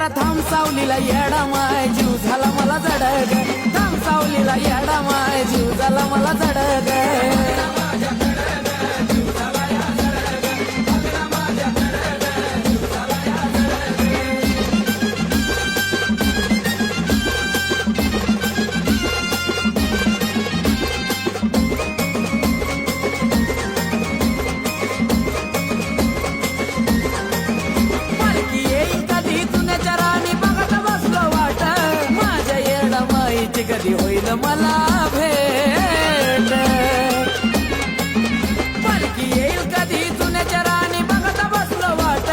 जरा थांब सावलीला येडा माय जीव झाला मला जडग थांब सावलीला येडा माय जीव झाला मला कधी होईल मला भेट? पालखी येईल कधी? तुने राणी बघत बसलो वाट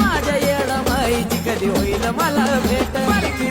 माझ्या येड माहिती कधी होईल मला भेट? पालखी